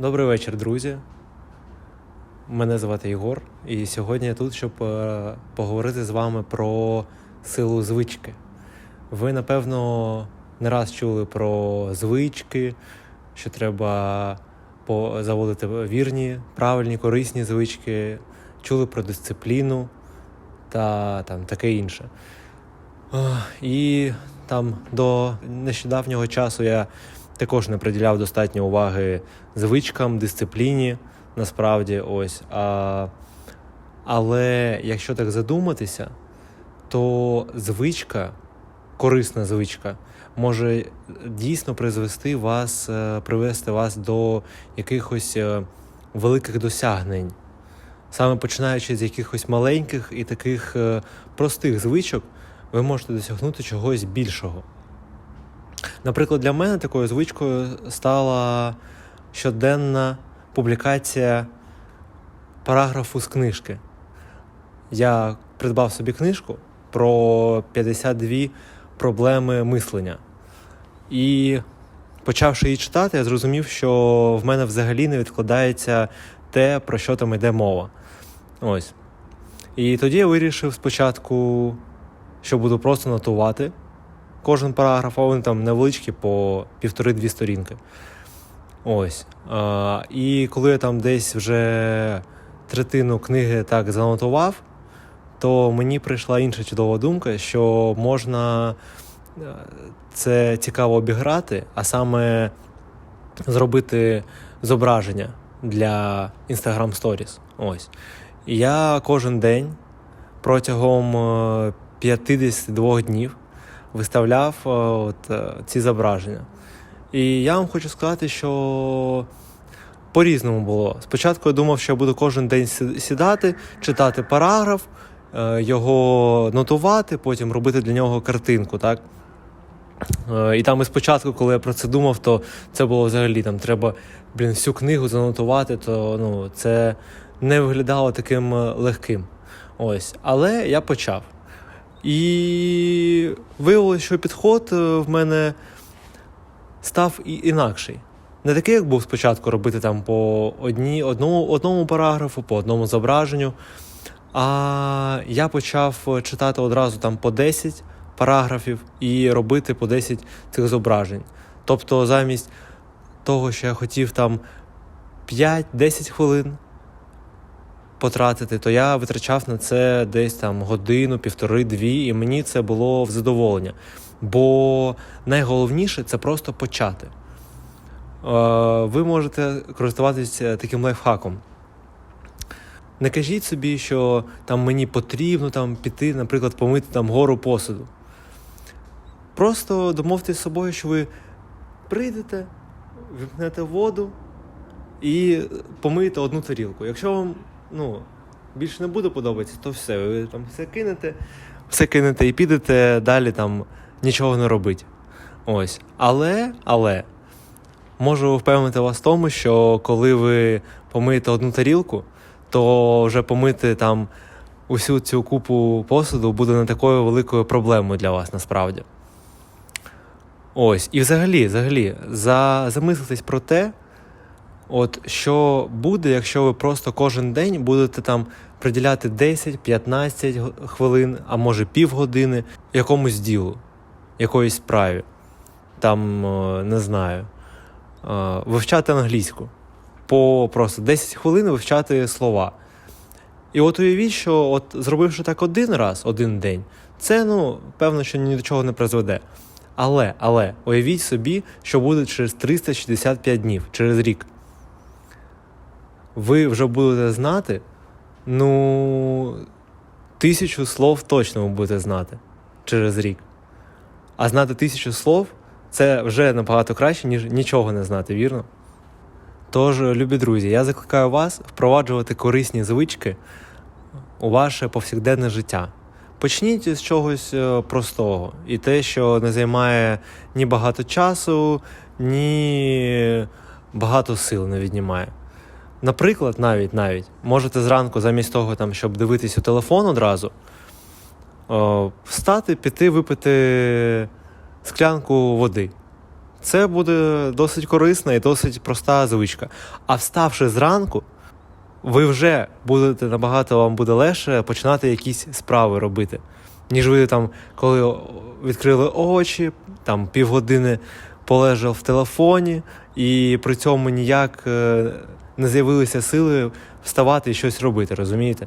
Добрий вечір, друзі. Мене звати Єгор, і сьогодні я тут, щоб е, поговорити з вами про силу звички. Ви, напевно, не раз чули про звички, що треба заводити вірні, правильні, корисні звички, чули про дисципліну та там, таке інше. І там до нещодавнього часу я також не приділяв достатньо уваги звичкам, дисципліні, насправді ось. А, але якщо так задуматися, то звичка, корисна звичка, може дійсно призвести вас, е, привести вас до якихось е, великих досягнень. Саме починаючи з якихось маленьких і таких е, простих звичок, ви можете досягнути чогось більшого. Наприклад, для мене такою звичкою стала щоденна публікація параграфу з книжки. Я придбав собі книжку про 52 проблеми мислення. І почавши її читати, я зрозумів, що в мене взагалі не відкладається те, про що там йде мова. Ось. І тоді я вирішив спочатку, що буду просто нотувати кожен параграф, там невеличкі по півтори-дві сторінки. Ось. А, і коли я там десь вже третину книги так занотував, то мені прийшла інша чудова думка, що можна е, це цікаво обіграти, а саме зробити зображення для Instagram Stories. Ось. Я кожен день протягом е, 52 днів виставляв е, от, е, ці зображення. І я вам хочу сказати, що по-різному було. Спочатку я думав, що я буду кожен день сідати, читати параграф, е, його нотувати, потім робити для нього картинку. так? І там і спочатку, коли я про це думав, то це було взагалі там треба блін, всю книгу занотувати, то ну, це не виглядало таким легким. Ось. Але я почав. І виявилося, що підход е, в мене став і інакший. Не такий, як був спочатку робити там по одні, одному, одному параграфу, по одному зображенню. А я почав читати одразу там по 10 параграфів і робити по 10 цих зображень. Тобто, замість того, що я хотів там 5-10 хвилин потратити, то я витрачав на це десь там годину, півтори-дві, і мені це було в задоволення. Бо найголовніше це просто почати. Е, Ви можете користуватися таким лайфхаком. Не кажіть собі, що там мені потрібно там піти, наприклад, помити там гору посуду. Просто домовтесь з собою, що ви прийдете, вимкнете воду і помиєте одну тарілку. Якщо вам ну, більше не буде подобатися, то все, ви там все кинете, все кинете і підете далі там нічого не робить. Ось. Але, але можу впевнити вас в тому, що коли ви помиєте одну тарілку, то вже помити там усю цю купу посуду буде не такою великою проблемою для вас насправді. Ось, і взагалі, взагалі, за, замислитись про те, от що буде, якщо ви просто кожен день будете там приділяти 10-15 хвилин, а може півгодини якомусь ділу, якоїсь справі. Там, е, не знаю, е, вивчати англійську. По просто 10 хвилин вивчати слова. І от уявіть, що от зробивши так один раз, один день, це ну, певно, що ні до чого не призведе. Але, але уявіть собі, що буде через 365 днів, через рік. Ви вже будете знати, ну, тисячу слов точно ви будете знати через рік. А знати тисячу слов це вже набагато краще, ніж нічого не знати, вірно? Тож, любі друзі, я закликаю вас впроваджувати корисні звички у ваше повсякденне життя. Почніть з чогось е, простого, і те, що не займає ні багато часу, ні багато сил не віднімає. Наприклад, навіть навіть можете зранку, замість того, там, щоб дивитись у телефон одразу, е, встати, піти, випити склянку води. Це буде досить корисна і досить проста звичка. А вставши зранку, ви вже будете набагато вам буде легше починати якісь справи робити, ніж ви там, коли відкрили очі, там півгодини полежав в телефоні, і при цьому ніяк е, не з'явилися сили вставати і щось робити, розумієте?